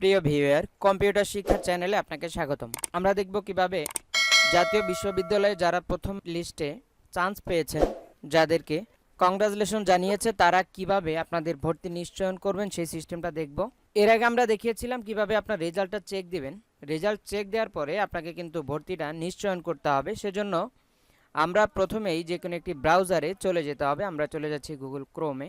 প্রিয় viewer, computer শিক্ষা চ্যানেলে আপনাকে স্বাগতম। আমরা দেখব কীভাবে জাতীয় বিশ্ববিদ্যালয়ে যারা প্রথম লিস্টে চান্স পেয়েছেন, যাদেরকে কংগ্রাচুলেশন জানিয়েছে, তারা কীভাবে আপনাদের ভর্তি নিশ্চয়ন করবেন, সেই সিস্টেমটা দেখব। এর আগে আমরা দেখিয়েছিলাম কীভাবে আপনার রেজাল্টটা চেক দিবেন। রেজাল্ট চেক দেওয়ার পরে আপনাকে কিন্তু ভর্তিটা নিশ্চয়ন করতে হবে। সেজন্য আমরা প্রথমেই যে কোনো একটি ব্রাউজারে চলে যেতে হবে। আমরা চলে যাচ্ছি গুগল ক্রোমে।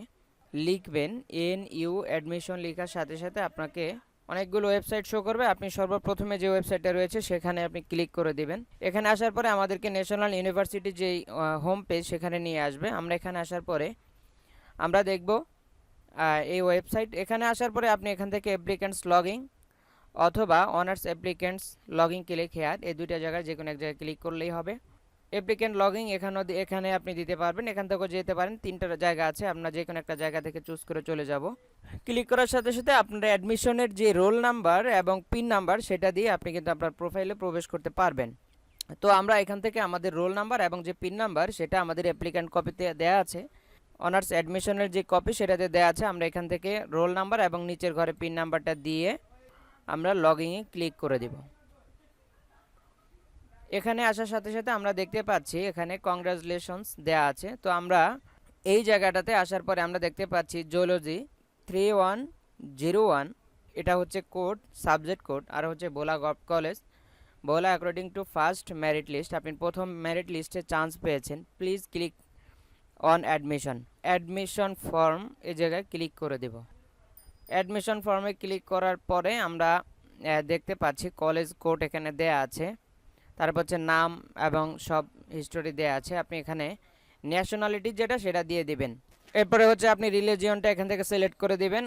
লিখবেন এন ইউ অ্যাডমিশন লেখার সাথে সাথে আপনাকে অনেকগুলো ওয়েবসাইট শো করবে। আপনি সর্বপ্রথমে যে ওয়েবসাইটটা রয়েছে, সেখানে আপনি ক্লিক করে দিবেন। এখানে আসার পরে আমাদেরকে ন্যাশনাল ইউনিভার্সিটি যেই হোম পেজ সেখানে নিয়ে আসবে। আমরা এখানে আসার পরে আমরা দেখব এই ওয়েবসাইট। এখানে আসার পরে আপনি এখান থেকে অ্যাপ্লিক্যান্টস লগিং অথবা honours applicants login click here এই দুইটা জায়গায় যে কোনো এক জায়গায় ক্লিক করলেই হবে। অ্যাপ্লিক্যান্ট লগিং এখানেও এখানে আপনি দিতে পারবেন। এখান থেকেও যেতে পারেন। তিনটা জায়গা আছে। আমরা যে কোনো একটা জায়গা থেকে চুজ করে চলে যাব। ক্লিক করার সাথে সাথে আপনার অ্যাডমিশনের যে রোল নাম্বার এবং পিন নাম্বার, সেটা দিয়ে আপনি কিন্তু আপনার প্রোফাইলে প্রবেশ করতে পারবেন। তো আমরা এখান থেকে আমাদের রোল নাম্বার এবং যে পিন নাম্বার, সেটা আমাদের অ্যাপ্লিক্যান্ট কপিতে দেওয়া আছে। অনার্স অ্যাডমিশনের যে কপি সেটাতে দেওয়া আছে। আমরা এখান থেকে রোল নাম্বার এবং নিচের ঘরে পিন নাম্বারটা দিয়ে আমরা লগইনে ক্লিক করে দেব। এখানে আসার সাথে সাথে আমরা দেখতে পাচ্ছি, এখানে কংগ্রাচুলেশনস দেয়া আছে। তো আমরা এই জায়গাটাতে আসার পরে আমরা দেখতে পাচ্ছি zoology three one zero one এটা হচ্ছে কোড সাবজেক্ট কোড আর হচ্ছে Bhola gov college Bhola according to first merit list আপনি প্রথম মেরিট লিস্টে চান্স পেয়েছেন। Please click on admission admission form এই জায়গায় ক্লিক করে দেব। অ্যাডমিশন ফর্মে ক্লিক করার পরে আমরা দেখতে পাচ্ছি কলেজ কোড এখানে দেয়া আছে। তারপর হচ্ছে নাম এবং সব হিস্টোরি দেয়া আছে। আপনি এখানে ন্যাশনালিটি যেটা, সেটা দিয়ে দিবেন। এরপরে হচ্ছে আপনি রিলিজিয়নটা এখান থেকে সিলেক্ট করে দিবেন।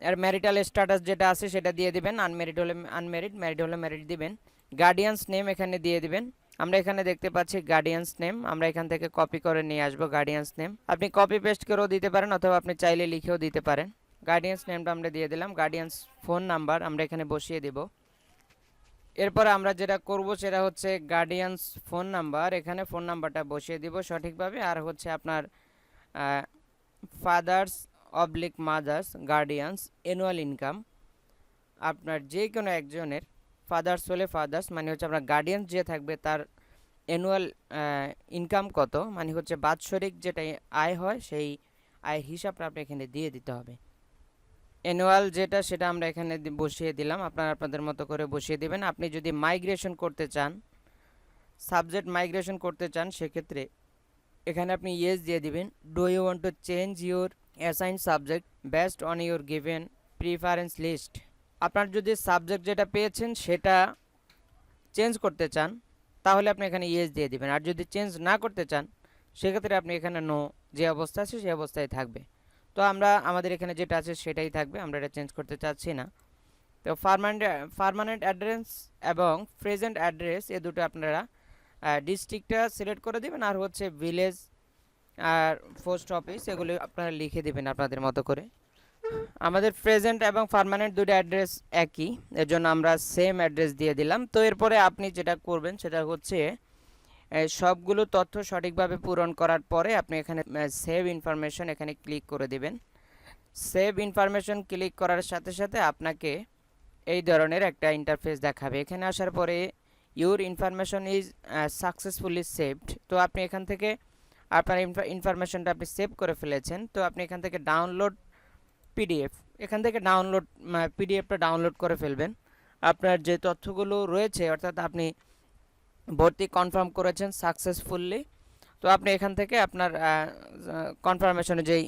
আর ম্যারিটাল স্ট্যাটাস যেটা আছে, সেটা দিয়ে দিবেন। আনমেরিড হলে আনমেরিড ম্যারিড হলে ম্যারিড দিবেন। গার্ডিয়ানস নেম এখানে দিয়ে দিবেন। আমরা এখানে দেখতে পাচ্ছি গার্ডিয়ানস নেম আমরা এখান থেকে কপি করে নিয়ে আসব গার্ডিয়ানস নেম আপনি কপি পেস্ট করেও দিতে পারেন অথবা আপনি চাইলে লিখেও দিতে পারেন। গার্ডিয়ানস নেমটা আমরা দিয়ে দিলাম। গার্ডিয়ানস ফোন নাম্বার আমরা এখানে বসিয়ে দেব। এরপর আমরা যেটা করব সেটা হচ্ছে গার্ডিয়ানস ফোন নাম্বার এখানে ফোন নাম্বারটা বসিয়ে দিব সঠিকভাবে। আর হচ্ছে আপনার father's oblique mother's guardian's annual income আপনার যে কোনো একজনের ফাদার্স হলে ফাদার্স মানে হচ্ছে আপনার গার্ডিয়ানস যে থাকবে তার অ্যানুয়াল ইনকাম কত মানে হচ্ছে বাৎসরিক যেটা আয় হয়, সেই আয়ের হিসাবটা আপনি এখানে দিয়ে দিতে হবে। অ্যানুয়াল যেটা সেটা আমরা এখানে বসিয়ে দিলাম। আপনারা আপনাদের মতো করে বসিয়ে দিবেন। আপনি যদি মাইগ্রেশন করতে চান, সাবজেক্ট মাইগ্রেশন করতে চান, সেক্ষেত্রে এখানে আপনি ইয়েস দিয়ে দিবেন। Do you want to change your assign subject best on your given preference list আপনার যদি সাবজেক্ট যেটা পেয়েছেন, সেটা চেঞ্জ করতে চান, তাহলে আপনি এখানে ইয়েস দিয়ে দিবেন। আর যদি চেঞ্জ না করতে চান, সেক্ষেত্রে আপনি এখানে নো যে অবস্থা আছে, সেই অবস্থায় থাকবে। তো আমরা, আমাদের এখানে যেটা আছে সেটাই থাকবে, আমরা এটা চেঞ্জ করতে চাচ্ছি না। তো পারমানেন্ট পারমানেন্ট অ্যাড্রেস এবং প্রেজেন্ট অ্যাড্রেস এ দুটো আপনারা ডিস্ট্রিক্টটা সিলেক্ট করে দেবেন আর হচ্ছে ভিলেজ আর পোস্ট অফিস এগুলো আপনারা লিখে দেবেন আপনাদের মতো করে। আমাদের প্রেজেন্ট এবং পার্মানেন্ট দুটো অ্যাড্রেস একই, এর জন্য আমরা সেম অ্যাড্রেস দিয়ে দিলাম। তো এরপরে আপনি যেটা করবেন সেটা হচ্ছে সবগুলো তথ্য সঠিকভাবে পূরণ করার পরে আপনি এখানে সেভ ইনফরমেশন এখানে ক্লিক করে দিবেন। সেভ ইনফরমেশন ক্লিক করার সাথে সাথে আপনাকে এই ধরনের একটা ইন্টারফেস দেখাবে। এখানে আসার পরে your information is successfully saved তো আপনি এখান থেকে আপনার ইনফরমেশনটা আপনি সেভ করে ফেলেছেন। তো আপনি এখান থেকে ডাউনলোড পিডিএফ এখান থেকে ডাউনলোড পিডিএফটা ডাউনলোড করে ফেলবেন। আপনার যে তথ্যগুলো রয়েছে, অর্থাৎ আপনি ভর্তি কনফার্ম করেছেন সাকসেসফুলি। তো আপনি এখান থেকে আপনার কনফার্মেশনের যেই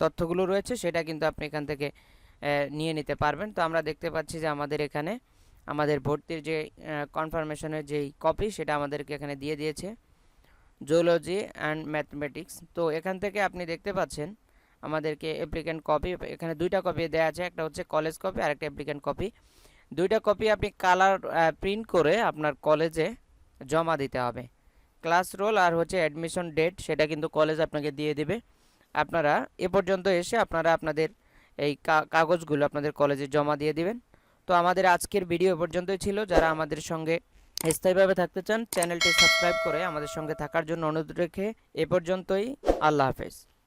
তথ্যগুলো রয়েছে, সেটা কিন্তু আপনি এখান থেকে নিয়ে নিতে পারবেন। তো আমরা দেখতে পাচ্ছি যে আমাদের এখানে, আমাদের ভর্তির যে কনফার্মেশনের যেই কপি, সেটা আমাদেরকে এখানে দিয়ে দিয়েছে। Zoology and mathematics. তো এখান থেকে আপনি দেখতে পাচ্ছেন, আমাদেরকে অ্যাপ্লিক্যান্ট কপি এখানে দুইটা কপি দেওয়া আছে, একটা হচ্ছে কলেজ কপি আর একটা অ্যাপ্লিক্যান্ট কপি দুইটা কপি আপনি কালার প্রিন্ট করে আপনার কলেজে জমা দিতে হবে। ক্লাস রোল আর হচ্ছে অ্যাডমিশন ডেট সেটা কিন্তু কলেজ আপনাকে দিয়ে দিবে। আপনারা এ পর্যন্ত এসে আপনারা আপনাদের এই কাগজগুলো আপনাদের কলেজে জমা দিয়ে দিবেন। তো আমাদের আজকের ভিডিও পর্যন্তই ছিল। যারা আমাদের সঙ্গে স্থায়ীভাবে থাকতে চান চ্যানেলটি সাবস্ক্রাইব করে আমাদের সঙ্গে থাকার জন্য অনুরোধ রেখে এ পর্যন্তই। আল্লাহ হাফেজ।